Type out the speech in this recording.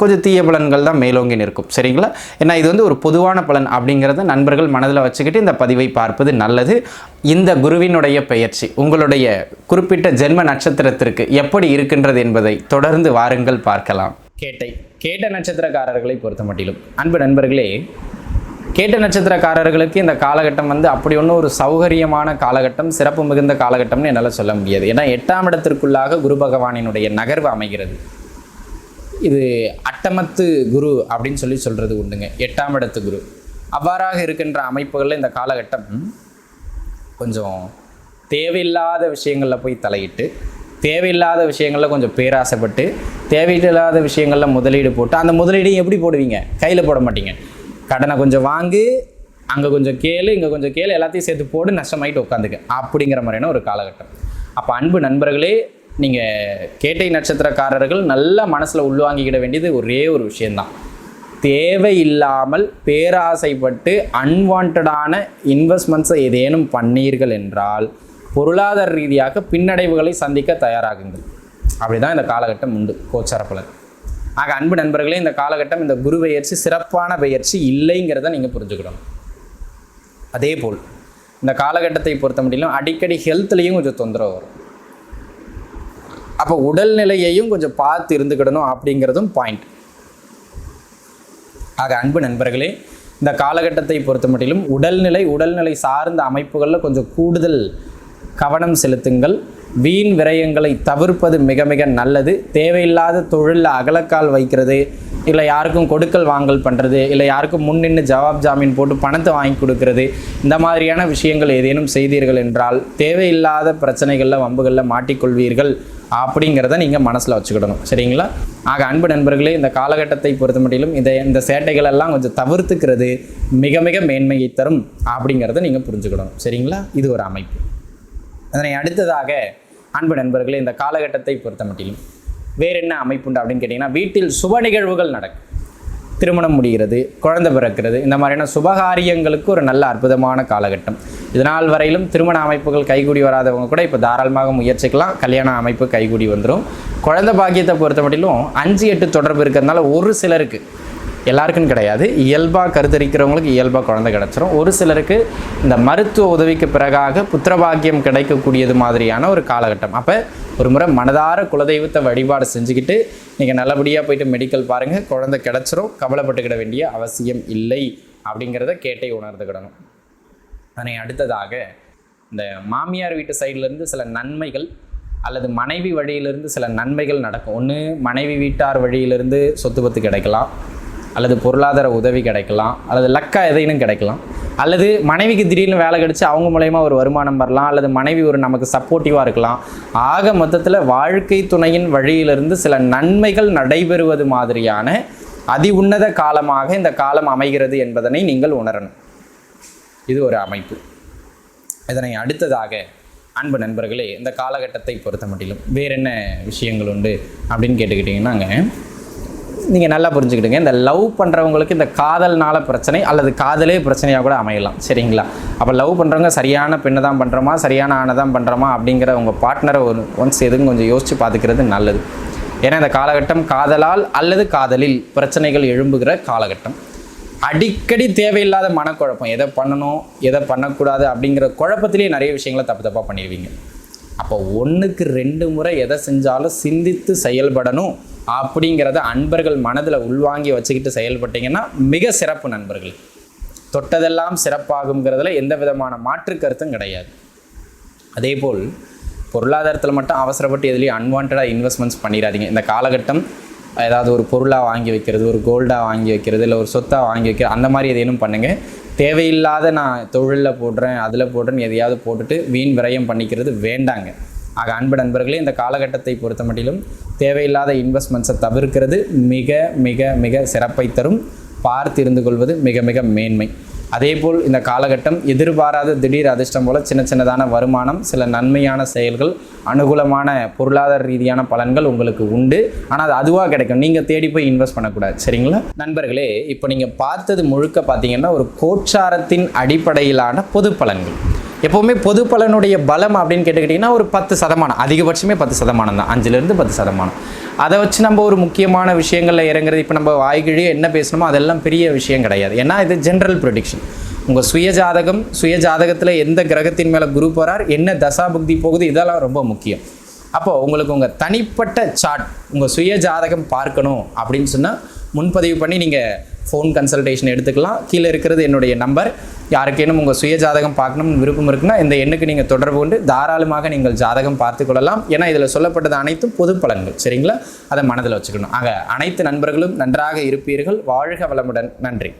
கொஞ்சம் தீய பலன்கள் தான் மேலோங்கி நிற்கும். சரிங்களா? ஏன்னா இது வந்து ஒரு பொதுவான பலன் அப்படிங்கிறத நண்பர்கள் மனதில் வச்சுக்கிட்டு இந்த பதிவை பார்ப்பது நல்லது. இந்த குருவினுடைய பெயர்ச்சி உங்களுடைய குறிப்பிட்ட ஜென்ம நட்சத்திரத்திற்கு எப்படி இருக்கின்றது என்பதை தொடர்ந்து வாருங்கள் பார்க்கலாம். கேட்டை கேட்ட நட்சத்திரக்காரர்களை பொறுத்த மட்டிலும் அன்பு நண்பர்களே கேட்ட நட்சத்திரக்காரர்களுக்கு இந்த காலகட்டம் வந்து அப்படி ஒன்றும் ஒரு சௌகரியமான காலகட்டம் சிறப்பு மிகுந்த காலகட்டம்னு என்னால் சொல்ல முடியாது. ஏன்னா எட்டாம் இடத்திற்குள்ளாக குரு பகவானினுடைய நகர்வு அமைகிறது. இது அட்டமத்து குரு அப்படின்னு சொல்லி சொல்கிறது உண்டுங்க. எட்டாம் இடத்து குரு. அவ்வாறாக இருக்கின்ற அமைப்புகளில் இந்த காலகட்டம் கொஞ்சம் தேவையில்லாத விஷயங்களில் போய் தலையிட்டு தேவையில்லாத விஷயங்களில் கொஞ்சம் பேராசைப்பட்டு தேவையில்லாத விஷயங்களில் முதலீடு போட்டு அந்த முதலீடையும் எப்படி போடுவீங்க? கையில் போட மாட்டீங்க. கடனை கொஞ்சம் வாங்கு அங்கே கொஞ்சம் கேளு இங்கே கொஞ்சம் கேளு எல்லாத்தையும் சேர்த்து போடு நஷ்டமாயிட்டு உட்காந்துக்க. அப்படிங்கிற மாதிரியான ஒரு காலகட்டம். அப்போ அன்பு நண்பர்களே நீங்கள் கேட்டை நட்சத்திரக்காரர்கள் நல்லா மனசில் உள்வாங்கிக்கிட வேண்டியது ஒரே ஒரு விஷயந்தான் தேவையில்லாமல் பேராசைப்பட்டு அன்வான்டான இன்வெஸ்ட்மெண்ட்ஸை ஏதேனும் பண்ணீர்கள் என்றால் பொருளாதார ரீதியாக பின்னடைவுகளை சந்திக்க தயாராகுங்கள். அப்படிதான் இந்த காலகட்டம் உண்டு கோச்சார ஆக அன்பு நண்பர்களே இந்த காலகட்டம் இந்த குரு பெயர்ச்சி சிறப்பான பெயர்ச்சி இல்லைங்கிறத நீங்கள் புரிஞ்சுக்கணும். அதே போல் இந்த காலகட்டத்தை பொறுத்த முடியலும் அடிக்கடி ஹெல்த்லேயும் கொஞ்சம் தொந்தரவு வரும். அப்போ உடல்நிலையையும் கொஞ்சம் பார்த்து இருந்துக்கிடணும் அப்படிங்கிறதும் பாயிண்ட் ஆக அன்பு நண்பர்களே இந்த காலகட்டத்தை பொறுத்த மட்டிலும் உடல்நிலை உடல்நிலை சார்ந்த அமைப்புகளில் கொஞ்சம் கூடுதல் கவனம் செலுத்துங்கள். வீண் விரயங்களை தவிர்ப்பது மிக மிக நல்லது. தேவையில்லாத தொழிலில் அகலக்கால் வைக்கிறது. இல்லை யாருக்கும் கொடுக்கல் வாங்கல் பண்ணுறது இல்லை யாருக்கும் முன் நின்று ஜவாப் ஜாமீன் போட்டு பணத்தை வாங்கி கொடுக்கறது இந்த மாதிரியான விஷயங்கள் ஏதேனும் செய்தீர்கள் என்றால் தேவையில்லாத பிரச்சனைகளில் வம்புகளில் மாட்டிக்கொள்வீர்கள் அப்படிங்கிறத நீங்கள் மனசில் வச்சுக்கிடணும். சரிங்களா? ஆக அன்பு நண்பர்களே இந்த காலகட்டத்தை பொறுத்த மட்டிலும் இதை இந்த சேட்டைகளெல்லாம் கொஞ்சம் தவிர்த்துக்கிறது மிக மிக மேன்மையை தரும் அப்படிங்கிறத நீங்கள் புரிஞ்சுக்கிடணும். சரிங்களா? இது ஒரு அமைப்பு. அதனை அடுத்ததாக அன்பு நண்பர்களே இந்த காலகட்டத்தை பொறுத்த மட்டிலும் வேறு என்ன அமைப்புண்டு அப்படின்னு கேட்டிங்கன்னா வீட்டில் சுப நிகழ்வுகள் நடக்கும். திருமணம் முடிகிறது குழந்தை பிறக்கிறது இந்த மாதிரியான சுபகாரியங்களுக்கு ஒரு நல்ல அற்புதமான காலகட்டம். இதனால் வரையிலும் திருமண அமைப்புகள் கைகூடி வராதவங்க கூட இப்போ தாராளமாக முயற்சிக்கலாம். கல்யாண அமைப்பு கைகூடி வந்துடும் குழந்தை பாக்கியத்தை பொறுத்த மட்டிலும் அஞ்சு எட்டு தொடர்பு இருக்கிறதுனால ஒரு சிலருக்கு எல்லாருக்கும் கிடையாது. இயல்பாக கருத்தரிக்கிறவங்களுக்கு இயல்பாக குழந்தை கிடச்சிரும். ஒரு சிலருக்கு இந்த மருத்துவ உதவிக்கு பிறகாக புத்திரபாக்கியம் கிடைக்கக்கூடியது மாதிரியான ஒரு காலகட்டம். அப்போ ஒரு முறை மனதார குலதெய்வத்தை வழிபாடு செஞ்சுக்கிட்டு நீங்கள் நல்லபடியாக போயிட்டு மெடிக்கல் பாருங்கள் குழந்தை கிடச்சிரும். கவலைப்பட்டுக்கிட வேண்டிய அவசியம் இல்லை அப்படிங்கிறத கேட்டே உணர்ந்துக்கிடணும். அதனை அடுத்ததாக இந்த மாமியார் வீட்டு சைட்லேருந்து சில நன்மைகள் அல்லது மனைவி வழியிலிருந்து சில நன்மைகள் நடக்கும். ஒன்று மனைவி வீட்டார் வழியிலிருந்து சொத்து பத்து கிடைக்கலாம். அல்லது பொருளாதார உதவி கிடைக்கலாம். அல்லது லக்கா எதையும் கிடைக்கலாம். அல்லது மனைவிக்கு திடீர்னு வேலை கிடச்சி அவங்க மூலயமா ஒரு வருமானம் வரலாம் அல்லது மனைவி ஒரு நமக்கு சப்போர்ட்டிவாக இருக்கலாம். ஆக மொத்தத்தில் வாழ்க்கை துணையின் வழியிலிருந்து சில நன்மைகள் நடைபெறுவது மாதிரியான அதி உன்னத காலமாக இந்த காலம் அமைகிறது என்பதனை நீங்கள் உணரணும். இது ஒரு அமைப்பு. இதனை அடுத்ததாக அன்பு நண்பர்களே இந்த காலகட்டத்தை பொறுத்த மட்டிலும் வேற என்ன விஷயங்கள் உண்டு அப்படின்னு கேட்டுக்கிட்டிங்கன்னாங்க நீங்கள் நல்லா புரிஞ்சுக்கிடுங்க. இந்த லவ் பண்ணுறவங்களுக்கு இந்த காதல்னால பிரச்சனை அல்லது காதலே பிரச்சனையாக கூட அமையலாம். சரிங்களா? அப்போ லவ் பண்ணுறவங்க சரியான பெண்ணை தான் பண்ணுறோமா சரியான ஆணை தான் பண்ணுறோமா அப்படிங்கிற உங்கள் பார்ட்னரை ஒரு ஒன்ஸ் எதுவும் கொஞ்சம் யோசித்து பார்த்துக்கிறது நல்லது. ஏன்னா இந்த காலகட்டம் காதலால் அல்லது காதலில் பிரச்சனைகள் எழும்புகிற காலகட்டம். அடிக்கடி தேவையில்லாத மனக்குழப்பம். எதை பண்ணணும்? எதை பண்ணக்கூடாது? அப்படிங்கிற குழப்பத்திலேயே நிறைய விஷயங்களை தப்பு தப்பாக பண்ணிடுவீங்க. அப்போ ஒன்றுக்கு ரெண்டு முறை எதை செஞ்சாலும் சிந்தித்து செயல்படணும். அப்படிங்கிறத அன்பர்கள் மனதில் உள்வாங்கி வச்சுக்கிட்டு செயல்பட்டீங்கன்னா மிக சிறப்பு நண்பர்கள். தொட்டதெல்லாம் சிறப்பாகுங்கிறதுல எந்த விதமான மாற்று கருத்தும் கிடையாது. அதேபோல் பொருளாதாரத்தில் மட்டும் அவசரப்பட்டு எதுலேயும் அன்வான்டாக இன்வெஸ்ட்மெண்ட்ஸ் பண்ணிடாதீங்க. இந்த காலகட்டம் ஏதாவது ஒரு பொருளாக வாங்கி வைக்கிறது ஒரு கோல்டாக வாங்கி வைக்கிறது இல்லை ஒரு சொத்தாக வாங்கி வைக்கிறது அந்த மாதிரி எதையும் பண்ணுங்கள் தேவையில்லாத நான் தொழிலில் போடுறேன் அதில் போடுறேன்னு எதையாவது போட்டுட்டு வீண் விரயம் பண்ணிக்கிறது வேண்டாங்க. ஆக அன்பு நண்பர்களே இந்த காலகட்டத்தை பொறுத்த மட்டிலும் தேவையில்லாத இன்வெஸ்ட்மெண்ட்ஸை தவிர்க்கிறது மிக மிக மிக சிறப்பை தரும். பார்த்திருந்து கொள்வது மிக மிக மேன்மை. அதேபோல் இந்த காலகட்டம் எதிர்பாராத திடீர் அதிர்ஷ்டம் போல சின்ன சின்னதான வருமானம் சில நன்மையான செயல்கள் அனுகூலமான பொருளாதார ரீதியான பலன்கள் உங்களுக்கு உண்டு. ஆனால் அது அதுவாக கிடைக்கும். நீங்கள் தேடி போய் இன்வெஸ்ட் பண்ணக்கூடாது. சரிங்களா? நண்பர்களே இப்போ நீங்கள் பார்த்தது முழுக்க பார்த்தீங்கன்னா ஒரு கோச்சாரத்தின் அடிப்படையிலான பொது பலன்கள். எப்போவுமே பொது பலனுடைய பலம் அப்படின்னு கேட்டுக்கிட்டிங்கன்னா ஒரு பத்து சதமானம். அதிகபட்சமே பத்து சதமானம் தான். அஞ்சுலேருந்து பத்து சதமானம். அதை வச்சு நம்ம ஒரு முக்கியமான விஷயங்களில் இறங்குறது இப்போ நம்ம வாய்கிழியே என்ன பேசணுமோ அதெல்லாம் பெரிய விஷயம் கிடையாது. ஏன்னா இது ஜென்ரல் ப்ரொடிக்ஷன் உங்கள் சுய ஜாதகம் சுய ஜாதகத்தில் எந்த கிரகத்தின் மேலே குரு போகிறார் என்ன தசா புக்தி போகுது இதெல்லாம் ரொம்ப முக்கியம். அப்போது உங்களுக்கு உங்கள் தனிப்பட்ட சார்ட் உங்கள் சுய ஜாதகம் பார்க்கணும் அப்படின்னு சொன்னால் முன்பதிவு பண்ணி நீங்கள் ஃபோன் கன்சல்டேஷன் எடுத்துக்கலாம். கீழே இருக்கிறது என்னுடைய நம்பர் யாருக்கேனும் உங்கள் சுய ஜாதகம் பார்க்கணும்னு விருப்பம் இருக்குன்னா இந்த எண்ணுக்கு நீங்கள் தொடர்பு கொண்டு தாராளமாக நீங்கள் ஜாதகம் பார்த்து கொள்ளலாம். ஏன்னா இதில் சொல்லப்பட்டது அனைத்தும் பொது பலன்கள் சரிங்களா? அதை மனதில் வச்சுக்கணும். ஆக அனைத்து நண்பர்களும் நன்றாக இருப்பீர்கள். வாழ்க வளமுடன். நன்றி.